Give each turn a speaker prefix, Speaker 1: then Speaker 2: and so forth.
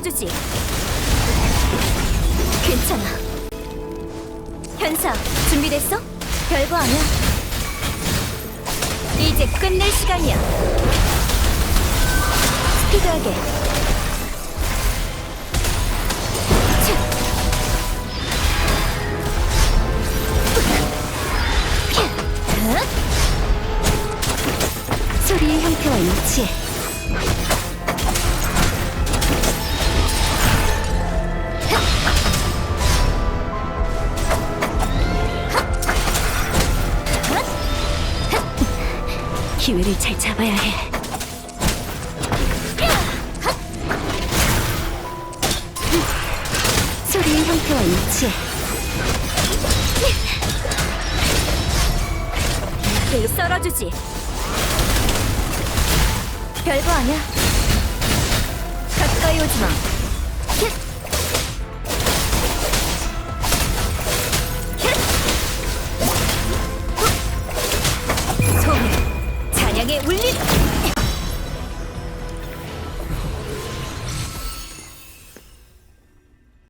Speaker 1: 도와주지. 괜찮아. 현사, 준비됐어? 별거 아니야. 이제 끝낼 시간이야. 스피드하게. 어? 소리의 형태와 일치해. 기회를 잘 잡아야 해. 소리의 형태와 일치해. 이거 썰어주지. 별거 아니야. 가까이 오지 마. 얏. 소문, 잔향의 울림.